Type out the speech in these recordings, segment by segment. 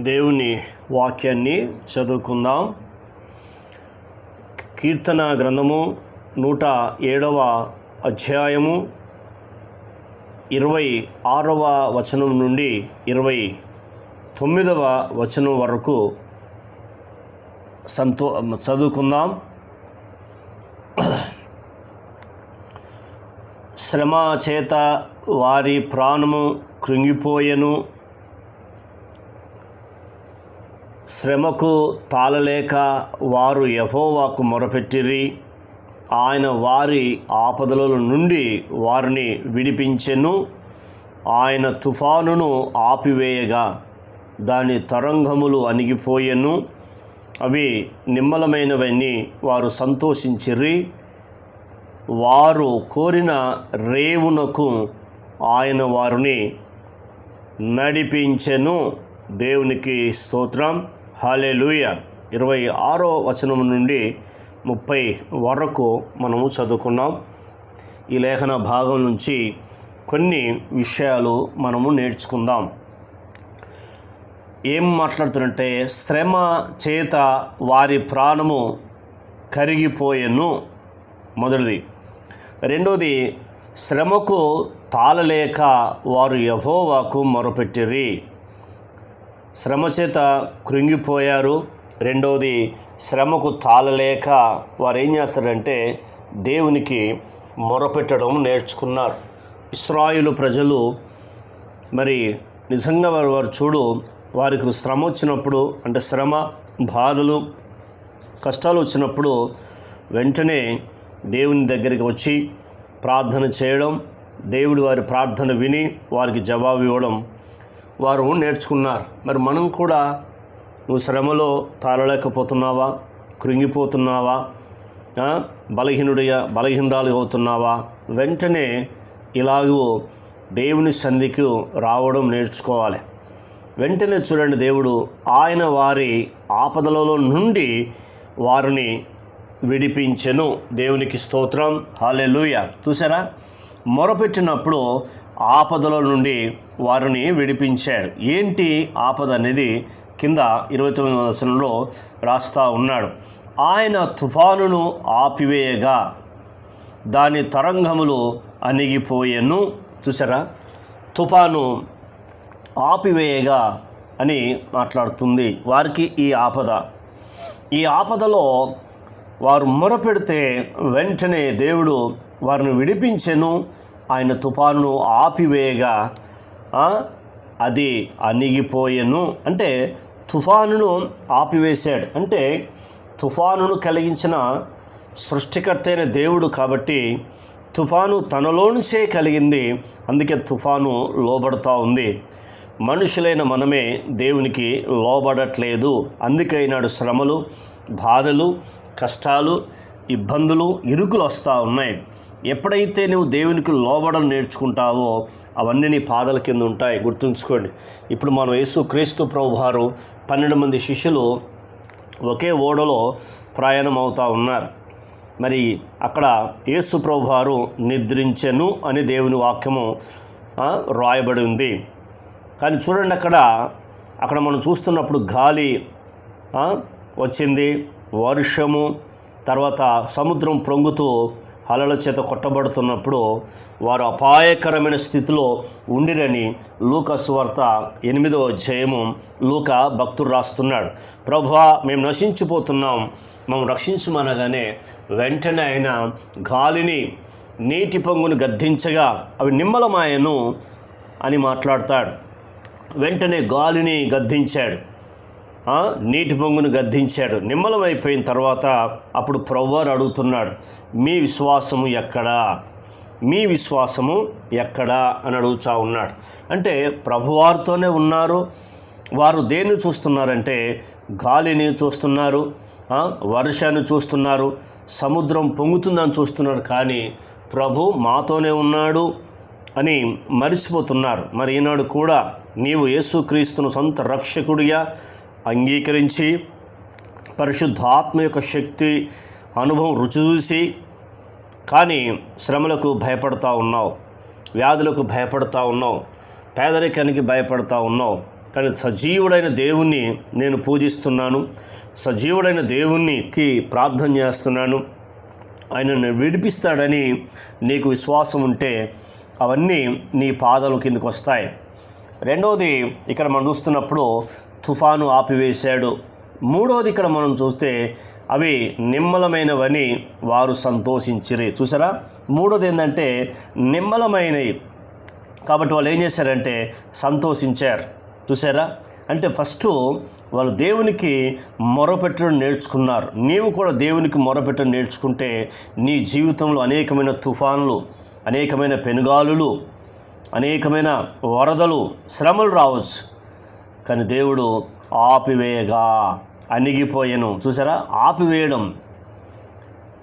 దేవుని వాక్యాన్ని చదువుకుందాం. కీర్తన గ్రంథము నూట ఏడవ అధ్యాయము ఇరవై ఆరవ వచనం నుండి ఇరవై తొమ్మిదవ వచనం వరకు సంతో చదువుకుందాం. శ్రమ చేత వారి ప్రాణము కృంగిపోయెను. శ్రమకు తాళలేక వారు యహోవాకు మొరపెట్టిరి. ఆయన వారి ఆపదల నుండి వారిని విడిపించెను. ఆయన తుఫానును ఆపివేయగా దాని తరంగములు అణిగిపోయెను. అవి నిమ్మలమైనవన్నీ వారు సంతోషించిరి. వారు కోరిన రేవునకు ఆయన వారిని నడిపించెను. దేవునికి స్తోత్రం. హాలేలుయ ఇరవై ఆరో వచనం నుండి ముప్పై వరకు మనము చదువుకున్నాం. ఈ లేఖన భాగం నుంచి కొన్ని విషయాలు మనము నేర్చుకుందాం. ఏం మాట్లాడుతున్నట్టే శ్రమ చేత వారి ప్రాణము కరిగిపోయెను. మొదటిది. రెండోది శ్రమకు తాళలేక వారు యహోవాకు మొరపెట్టిరి. శ్రమ చేత కృంగిపోయారు. రెండవది శ్రమకు తాళలేక వారు ఏం చేస్తారంటే దేవునికి మొరపెట్టడం నేర్చుకున్నారు. ఇస్రాయిలు ప్రజలు మరి నిజంగా వారు వారు చూడు వారికి శ్రమ వచ్చినప్పుడు అంటే శ్రమ బాధలు కష్టాలు వచ్చినప్పుడు వెంటనే దేవుని దగ్గరికి వచ్చి ప్రార్థన చేయడం దేవుడు వారి ప్రార్థన విని వారికి జవాబు ఇవ్వడం వారు నేర్చుకున్నారు. మరి మనం కూడా నువ్వు శ్రమలో తాళలేకపోతున్నావా? కృంగిపోతున్నావా? బలహీనుడిగా బలహీనరాలు అవుతున్నావా? వెంటనే ఇలాగూ దేవుని సంధికి రావడం నేర్చుకోవాలి. వెంటనే చూడండి దేవుడు ఆయన వారి ఆపదలలో నుండి వారిని విడిపించెను. దేవునికి స్తోత్రం. హాలెలూయ చూసారా? మొరపెట్టినప్పుడు ఆపదల నుండి వారిని విడిపించాడు ఏంటి ఆపద అనేది? కింద ఇరవై తొమ్మిది వచనంలో రాస్తా ఉన్నాడు. ఆయన తుఫానును ఆపివేయగా దాని తరంగములు అణిగిపోయెను. చూసారా తుఫాను ఆపివేయగా అని మాట్లాడుతుంది వారికి ఈ ఆపద. ఈ ఆపదలో వారు మొరపెడితే వెంటనే దేవుడు వారిని విడిపించెను. ఆయన తుఫాను ఆపివేయగా అది అణిగిపోయెను. అంటే తుఫానును ఆపివేశాడు. అంటే తుఫానును కలిగించిన సృష్టికర్త అయిన దేవుడు కాబట్టి తుఫాను తనలో నుంచే కలిగింది. అందుకే తుఫాను లోబడుతూ ఉంది. మనుషులైన మనమే దేవునికి లోబడట్లేదు. అందుకైనాడు శ్రమలు బాధలు కష్టాలు ఇబ్బందులు ఇరుకులు వస్తూ ఉన్నాయి. ఎప్పుడైతే నువ్వు దేవునికి లోబడం నేర్చుకుంటావో అవన్నీ నీ పాదల కింద ఉంటాయి. గుర్తుంచుకోండి. ఇప్పుడు మనం యేసు క్రీస్తు ప్రభువారు పన్నెండు మంది శిష్యులు ఒకే ఓడలో ప్రయాణం అవుతూ ఉన్నారు. మరి అక్కడ యేసు ప్రభువారు నిద్రించెను అని దేవుని వాక్యము రాయబడి ఉంది. కానీ చూడండి అక్కడ అక్కడ మనం చూస్తున్నప్పుడు గాలి వచ్చింది వర్షము తర్వాత సముద్రం పొంగుతూ అలల చేత కొట్టబడుతున్నప్పుడు వారు అపాయకరమైన స్థితిలో ఉండిరని లూకస్ వార్త ఎనిమిదో జయము లూక భక్తుడు రాస్తున్నాడు. ప్రభా మేము నశించిపోతున్నాం. మేము రక్షించమనగానే వెంటనే ఆయన గాలిని నీటి పొంగును గద్దించగా అవి నిమ్మలమాయను అని మాట్లాడతాడు. వెంటనే గాలిని గద్దించాడు. నీటి పొంగును గద్దించాడు. నిమ్మలమైపోయిన తర్వాత అప్పుడు ప్రవ్వారు అడుగుతున్నాడు మీ విశ్వాసము ఎక్కడా? మీ విశ్వాసము ఎక్కడా? అని అడుగుతా ఉన్నాడు. అంటే ప్రభువారితోనే ఉన్నారు. వారు దేన్ని చూస్తున్నారంటే గాలిని చూస్తున్నారు వర్షాన్ని చూస్తున్నారు సముద్రం పొంగుతుందని చూస్తున్నారు. కానీ ప్రభు మాతోనే ఉన్నాడు అని మరిచిపోతున్నారు. మరి ఈనాడు కూడా నీవు యేసుక్రీస్తును సొంత రక్షకుడిగా అంగీకరించి పరిశుద్ధాత్మ యొక్క శక్తి అనుభవం రుచి చూసి కానీ శ్రమలకు భయపడతా ఉన్నావు వ్యాధులకు భయపడతా ఉన్నావు పేదరికానికి భయపడతా ఉన్నావు. కానీ సజీవుడైన దేవుణ్ణి నేను పూజిస్తున్నాను. సజీవుడైన దేవునికి ప్రార్థన చేస్తున్నాను. ఆయనను విడిపిస్తాడని నీకు విశ్వాసం ఉంటే అవన్నీ నీ పాదాలు కిందకు వస్తాయి. రెండవది ఇక్కడ మనం చూస్తున్నప్పుడు తుఫాను ఆపివేశాడు. మూడవది ఇక్కడ మనం చూస్తే అవి నిమ్మలమైనవని వారు సంతోషించిరి. చూసారా మూడోది ఏంటంటే నిమ్మలమైనవి కాబట్టి వాళ్ళు ఏం చేశారంటే సంతోషించారు. చూసారా అంటే ఫస్ట్ వాళ్ళు దేవునికి మొరపెట్టడం నేర్చుకున్నారు. నీవు కూడా దేవునికి మొరపెట్టడం నేర్చుకుంటే నీ జీవితంలో అనేకమైన తుఫాన్లు అనేకమైన పెనుగాలులు అనేకమైన వరదలు శ్రమలు రావచ్చు. కానీ దేవుడు ఆపివేయగా అణిగిపోయాను. చూసారా? ఆపివేయడం.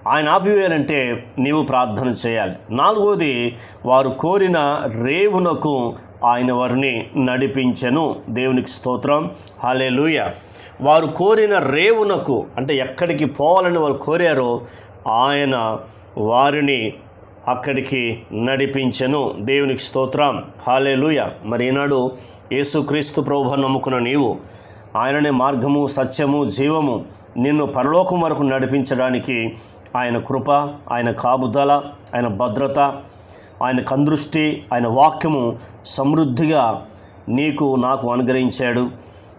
ఆయన ఆపివేయాలంటే నీవు ప్రార్థన చేయాలి. నాలుగోది వారు కోరిన రేవునకు ఆయన వారిని నడిపించెను. దేవునికి స్తోత్రం. హాలేలుయ వారు కోరిన రేవునకు అంటే ఎక్కడికి పోవాలని వారు కోరారో ఆయన వారిని అక్కడికి నడిపించెను. దేవునికి స్తోత్రం. హాలేలుయ. మరి ఈనాడు యేసుక్రీస్తు ప్రభు నమ్ముకున్న నీవు ఆయననే మార్గము సత్యము జీవము నిన్ను పరలోకం వరకు నడిపించడానికి ఆయన కృప ఆయన కాపుదల ఆయన భద్రత ఆయన కందృష్టి ఆయన వాక్యము సమృద్ధిగా నీకు నాకు అనుగ్రహించాడు.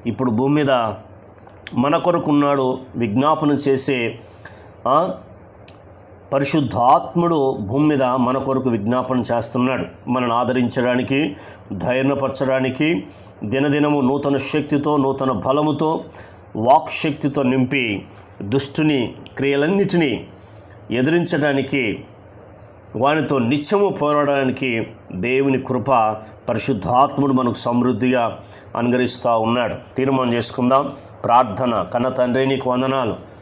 ఇప్పుడు భూమి మీద మన కొరకున్నాడు విజ్ఞాపన చేసే పరిశుద్ధాత్ముడు భూమి మీద మన కొరకు విజ్ఞాపన చేస్తున్నాడు. మనల్ని ఆదరించడానికి ధైర్యపరచడానికి దినదినము నూతన శక్తితో నూతన బలముతో వాక్శక్తితో నింపి దుష్టుని క్రియలన్నిటినీ ఎదిరించడానికి వానితో నిత్యము పోరాడడానికి దేవుని కృప పరిశుద్ధాత్ముడు మనకు సమృద్ధిగా అనుగరిస్తూ ఉన్నాడు. తీర్మానం చేసుకుందాం. ప్రార్థన కన్న తండ్రి నీకు వందనాలు.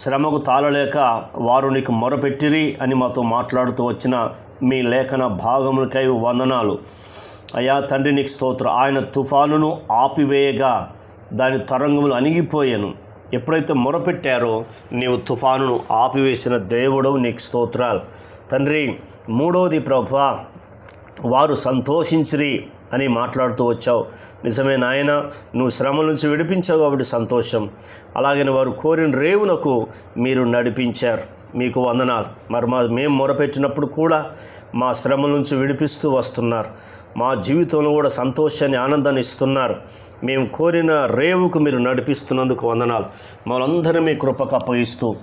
శ్రమకు తాళలేక వారు నీకు మొరపెట్టిరి అని మాతో మాట్లాడుతూ వచ్చిన మీ లేఖన భాగములకై వందనాలు. అయా తండ్రి నీకు స్తోత్రం. ఆయన తుఫానును ఆపివేయగా దాని తరంగములు అణిగిపోయాను. ఎప్పుడైతే మొరపెట్టారో నీవు తుఫానును ఆపివేసిన దేవుడవు నీకు స్తోత్రాలు. తండ్రి మూడవది ప్రభా వారు సంతోషించిరి. అని మాట్లాడుతూ వచ్చావు. నిజమే నాయన నువ్వు శ్రమల నుంచి విడిపించావు కాబట్టి సంతోషం. అలాగని వారు కోరిన రేవునకు మీరు నడిపించారు. మీకు వందనాలు. మరి మా మేము మొరపెట్టినప్పుడు కూడా మా శ్రమల నుంచి విడిపిస్తూ వస్తున్నారు. మా జీవితంలో కూడా సంతోషాన్ని ఆనందాన్ని ఇస్తున్నారు. మేము కోరిన రేవుకు మీరు నడిపిస్తున్నందుకు వందనాలు. మనందరం మీ కృపకు అప్పగిస్తూ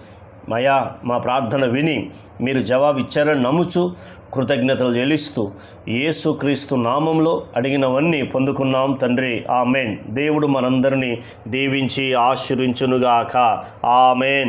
మయా మా ప్రార్థన విని మీరు జవాబు ఇచ్చారని నమ్ముచు కృతజ్ఞతలు చెల్లిస్తూ యేసుక్రీస్తు నామంలో అడిగినవన్నీ పొందుకున్నాం తండ్రి. ఆమెన్. దేవుడు మనందరినీ దీవించి ఆశీర్వించునుగాక. ఆమెన్.